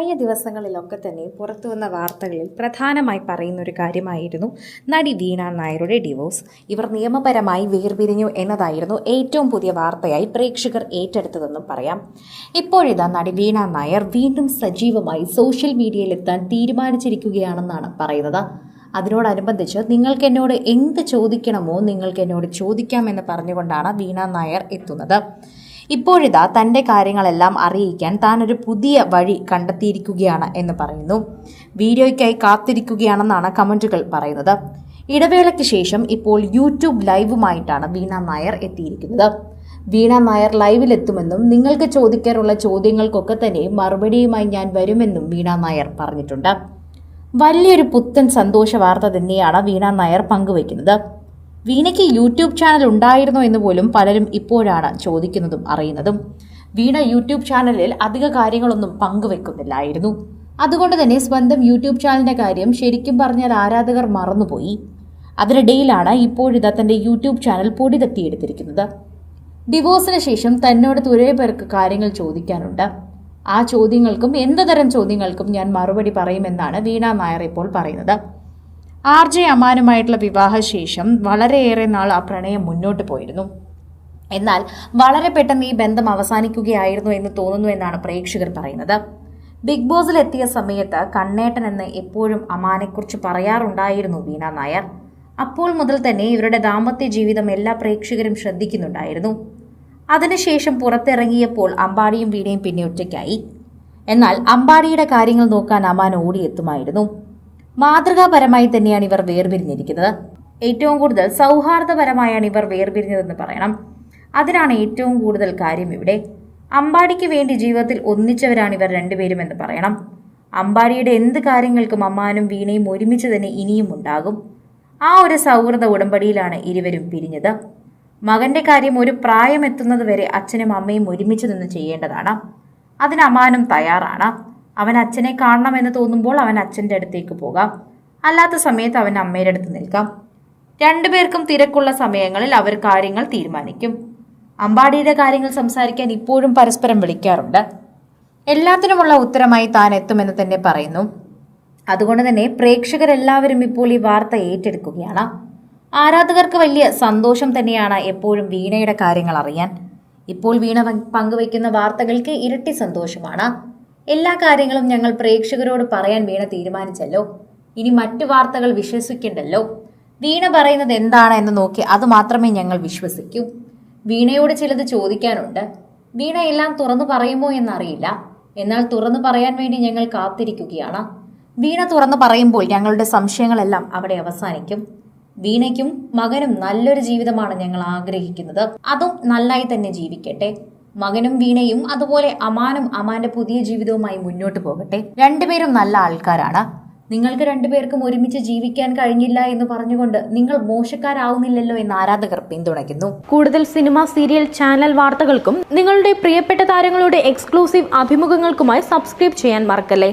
കഴിഞ്ഞ ദിവസങ്ങളിലൊക്കെ തന്നെ പുറത്തു വന്ന വാർത്തകളിൽ പ്രധാനമായി പറയുന്ന ഒരു കാര്യമായിരുന്നു നടി വീണ നായരുടെ ഡിവോഴ്സ് ഇവർ നിയമപരമായി വേർപിരിഞ്ഞു എന്നതായിരുന്നു ഏറ്റവും പുതിയ വാർത്തയായി പ്രേക്ഷകർ ഏറ്റെടുത്തതെന്നും പറയാം. ഇപ്പോഴിതാ നടി വീണ നായർ വീണ്ടും സജീവമായി സോഷ്യൽ മീഡിയയിലെത്താൻ തീരുമാനിച്ചിരിക്കുകയാണെന്നാണ് പറയുന്നത്. അതിനോടനുബന്ധിച്ച് നിങ്ങൾക്ക് എന്നോട് എന്ത് ചോദിക്കണമോ നിങ്ങൾക്ക് എന്നോട് ചോദിക്കാമെന്ന് പറഞ്ഞുകൊണ്ടാണ് വീണ നായർ എത്തുന്നത്. ഇപ്പോഴിതാ തന്റെ കാര്യങ്ങളെല്ലാം അറിയിക്കാൻ താൻ ഒരു പുതിയ വഴി കണ്ടെത്തിയിരിക്കുകയാണ് എന്ന് പറയുന്നു. വീഡിയോയ്ക്കായി കാത്തിരിക്കുകയാണെന്നാണ് കമന്റുകൾ പറയുന്നത്. ഇടവേളയ്ക്ക് ശേഷം ഇപ്പോൾ യൂട്യൂബ് ലൈവുമായിട്ടാണ് വീണ നായർ എത്തിയിരിക്കുന്നത്. വീണ നായർ ലൈവിലെത്തുമെന്നും നിങ്ങൾക്ക് ചോദിക്കാറുള്ള ചോദ്യങ്ങൾക്കൊക്കെ തന്നെ മറുപടിയുമായി ഞാൻ വരുമെന്നും വീണ നായർ പറഞ്ഞിട്ടുണ്ട്. വലിയൊരു പുത്തൻ സന്തോഷ വാർത്ത തന്നെയാണ് വീണ നായർ പങ്കുവയ്ക്കുന്നത്. വീണയ്ക്ക് യൂട്യൂബ് ചാനൽ ഉണ്ടായിരുന്നോ എന്ന് പോലും പലരും ഇപ്പോഴാണ് ചോദിക്കുന്നതും അറിയുന്നതും. വീണ യൂട്യൂബ് ചാനലിൽ അധിക കാര്യങ്ങളൊന്നും പങ്കുവെക്കുന്നില്ലായിരുന്നു. അതുകൊണ്ട് തന്നെ സ്വന്തം യൂട്യൂബ് ചാനലിന്റെ കാര്യം ശരിക്കും പറഞ്ഞാൽ ആരാധകർ മറന്നുപോയി. അതിനിടയിലാണ് ഇപ്പോഴിതാ തന്റെ യൂട്യൂബ് ചാനൽ പൊടി തട്ടിയെടുത്തിരിക്കുന്നത് ഡിവോഴ്സിന് ശേഷം തന്നോട് തുരേ പേർക്ക് കാര്യങ്ങൾ ചോദിക്കാനുണ്ട്. ആ ചോദ്യങ്ങൾക്കും എന്ത് തരം ചോദ്യങ്ങൾക്കും ഞാൻ മറുപടി പറയുമെന്നാണ് വീണ നായർ ഇപ്പോൾ പറയുന്നത്. ആർ ജെ അമാനുമായിട്ടുള്ള വിവാഹശേഷം വളരെയേറെ നാൾ ആ പ്രണയം മുന്നോട്ട് പോയിരുന്നു. എന്നാൽ വളരെ പെട്ടെന്ന് ഈ ബന്ധം അവസാനിക്കുകയായിരുന്നു എന്ന് തോന്നുന്നു എന്നാണ് പ്രേക്ഷകർ പറയുന്നത്. ബിഗ് ബോസിൽ എത്തിയ സമയത്ത് കണ്ണേട്ടൻ എന്ന് എപ്പോഴും അമാനെക്കുറിച്ച് പറയാറുണ്ടായിരുന്നു വീണ നായർ. അപ്പോൾ മുതൽ തന്നെ ഇവരുടെ ദാമ്പത്യ ജീവിതം എല്ലാ പ്രേക്ഷകരും ശ്രദ്ധിക്കുന്നുണ്ടായിരുന്നു. അതിനുശേഷം പുറത്തിറങ്ങിയപ്പോൾ അമ്പാടിയും വീണയും പിന്നെ ഒറ്റയ്ക്കായി. എന്നാൽ അമ്പാടിയുടെ കാര്യങ്ങൾ നോക്കാൻ അമാൻ ഓടിയെത്തുമായിരുന്നു. മാതൃകാപരമായി തന്നെയാണ് ഇവർ വേർപിരിഞ്ഞിരിക്കുന്നത്. ഏറ്റവും കൂടുതൽ സൗഹാർദ്ദപരമായാണ് ഇവർ വേർപിരിഞ്ഞതെന്ന് പറയണം. അതിനാണ് ഏറ്റവും കൂടുതൽ കാര്യം ഇവിടെ. അമ്പാടിക്ക് വേണ്ടി ജീവിതത്തിൽ ഒന്നിച്ചവരാണ് ഇവർ രണ്ടുപേരും എന്ന് പറയണം. അമ്പാടിയുടെ എന്ത് കാര്യങ്ങൾക്കും അമ്മാനും വീണയും ഒരുമിച്ച് തന്നെ ഇനിയും ഉണ്ടാകും. ആ ഒരു സൗഹൃദ ഉടമ്പടിയിലാണ് ഇരുവരും പിരിഞ്ഞത്. മകന്റെ കാര്യം ഒരു പ്രായമെത്തുന്നത് വരെ അച്ഛനും അമ്മയും ഒരുമിച്ച് നിന്ന് ചെയ്യേണ്ടതാണ്. അതിന് അമ്മാനും തയ്യാറാണ്. അവൻ അച്ഛനെ കാണണം എന്ന് തോന്നുമ്പോൾ അവൻ അച്ഛന്റെ അടുത്തേക്ക് പോകാം. അല്ലാത്ത സമയത്ത് അവൻ അമ്മയുടെ അടുത്ത് നിൽക്കാം. രണ്ടുപേർക്കും തിരക്കുള്ള സമയങ്ങളിൽ അവർ കാര്യങ്ങൾ തീരുമാനിക്കും. അമ്പാടിയുടെ കാര്യങ്ങൾ സംസാരിക്കാൻ ഇപ്പോഴും പരസ്പരം വിളിക്കാറുണ്ട്. എല്ലാത്തിനുമുള്ള ഉത്തരമായി താൻ എത്തുമെന്ന് തന്നെ പറയുന്നു. അതുകൊണ്ട് തന്നെ പ്രേക്ഷകരെല്ലാവരും ഇപ്പോൾ ഈ വാർത്ത ഏറ്റെടുക്കുകയാണ്. ആരാധകർക്ക് വലിയ സന്തോഷം തന്നെയാണ് എപ്പോഴും വീണയുടെ കാര്യങ്ങൾ അറിയാൻ. ഇപ്പോൾ വീണ പങ്ക് പങ്കുവയ്ക്കുന്ന വാർത്തകൾക്ക് ഇരട്ടി സന്തോഷമാണ്. എല്ലാ കാര്യങ്ങളും ഞങ്ങൾ പ്രേക്ഷകരോട് പറയാൻ വീണ തീരുമാനിച്ചല്ലോ. ഇനി മറ്റു വാർത്തകൾ വിശ്വസിക്കണ്ടല്ലോ. വീണ പറയുന്നത് എന്താണ് എന്ന് നോക്കി അത് മാത്രമേ ഞങ്ങൾ വിശ്വസിക്കൂ. വീണയോട് ചിലത് ചോദിക്കാനുണ്ട്. വീണ എല്ലാം തുറന്നു പറയുമോ എന്നറിയില്ല. എന്നാൽ തുറന്നു പറയാൻ വേണ്ടി ഞങ്ങൾ കാത്തിരിക്കുകയാണ്. വീണ തുറന്നു പറയുമ്പോൾ ഞങ്ങളുടെ സംശയങ്ങളെല്ലാം അവിടെ അവസാനിക്കും. വീണയ്ക്കും മകനും നല്ലൊരു ജീവിതമാണ് ഞങ്ങൾ ആഗ്രഹിക്കുന്നത്. അതും നന്നായി തന്നെ ജീവിക്കട്ടെ. മകനും വീണയും അതുപോലെ അമാനും അമാന്റെ പുതിയ ജീവിതവുമായി മുന്നോട്ട് പോകട്ടെ. രണ്ടുപേരും നല്ല ആൾക്കാരാണ്. നിങ്ങൾക്ക് രണ്ടുപേർക്കും ഒരുമിച്ച് ജീവിക്കാൻ കഴിഞ്ഞില്ല എന്ന് പറഞ്ഞുകൊണ്ട് നിങ്ങൾ മോശക്കാരാവുന്നില്ലല്ലോ എന്ന് ആരാധകർ പിന്തുണയ്ക്കുന്നു. കൂടുതൽ സിനിമ സീരിയൽ ചാനൽ വാർത്തകൾക്കും നിങ്ങളുടെ പ്രിയപ്പെട്ട താരങ്ങളുടെ എക്സ്ക്ലൂസീവ് അഭിമുഖങ്ങൾക്കുമായി സബ്സ്ക്രൈബ് ചെയ്യാൻ മറക്കല്ലേ?